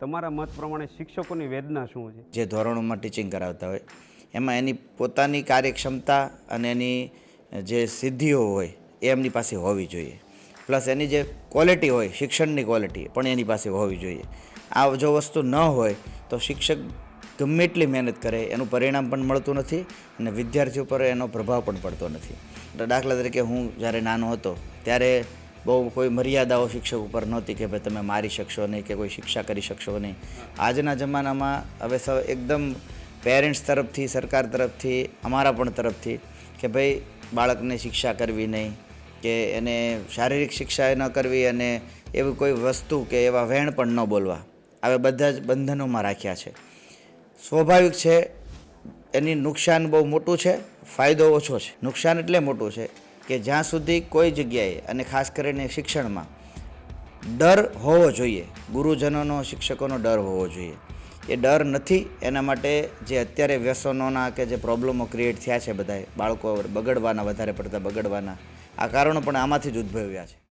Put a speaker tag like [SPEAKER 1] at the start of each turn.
[SPEAKER 1] તમારા મત પ્રમાણે શિક્ષકોની વેદના શું છે?
[SPEAKER 2] જે ધોરણોમાં ટીચિંગ કરાવતા હોય, એમાં એની પોતાની કાર્યક્ષમતા અને એની જે સિદ્ધિઓ હોય, એ એમની પાસે હોવી જોઈએ. પ્લસ એની જે ક્વોલિટી હોય, શિક્ષણની ક્વોલિટી પણ એની પાસે હોવી જોઈએ. આ જો વસ્તુ ન હોય, તો શિક્ષક ગમે એટલી મહેનત કરે, એનું પરિણામ પણ મળતું નથી અને વિદ્યાર્થીઓ પર એનો પ્રભાવ પણ પડતો નથી. દાખલા તરીકે હું જ્યારે નાનો હતો, ત્યારે બહુ કોઈ મર્યાદાઓ શિક્ષક ઉપર નહોતી કે ભાઈ તમે મારી શકશો નહીં કે કોઈ શિક્ષા કરી શકશો નહીં. આજના જમાનામાં હવે સૌ, એકદમ પેરેન્ટ્સ તરફથી, સરકાર તરફથી, અમારા પણ તરફથી કે ભાઈ બાળકને શિક્ષા કરવી નહીં, કે એને શારીરિક શિક્ષા ન કરવી અને એવી કોઈ વસ્તુ કે એવા વેણ પણ ન બોલવા. હવે બધા જ બંધનોમાં રાખ્યા છે. સ્વાભાવિક છે, એની નુકસાન બહુ મોટું છે, ફાયદો ઓછો છે. નુકસાન એટલે મોટું છે. કે જ્યાં સુધી કોઈ જગ્યાએ અને ખાસ કરીને શિક્ષણમાં ડર હોવો જોઈએ, ગુરુજનોનો, શિક્ષકોનો ડર હોવો જોઈએ. એ ડર નથી, એના માટે જે અત્યારે વ્યસનોના કે જે પ્રોબ્લેમો ક્રિએટ થયા છે બધાએ, બાળકો બગડવાના, વધારે પડતા બગડવાના, આ કારણો પણ આમાંથી જ ઉદ્ભવ્યા છે.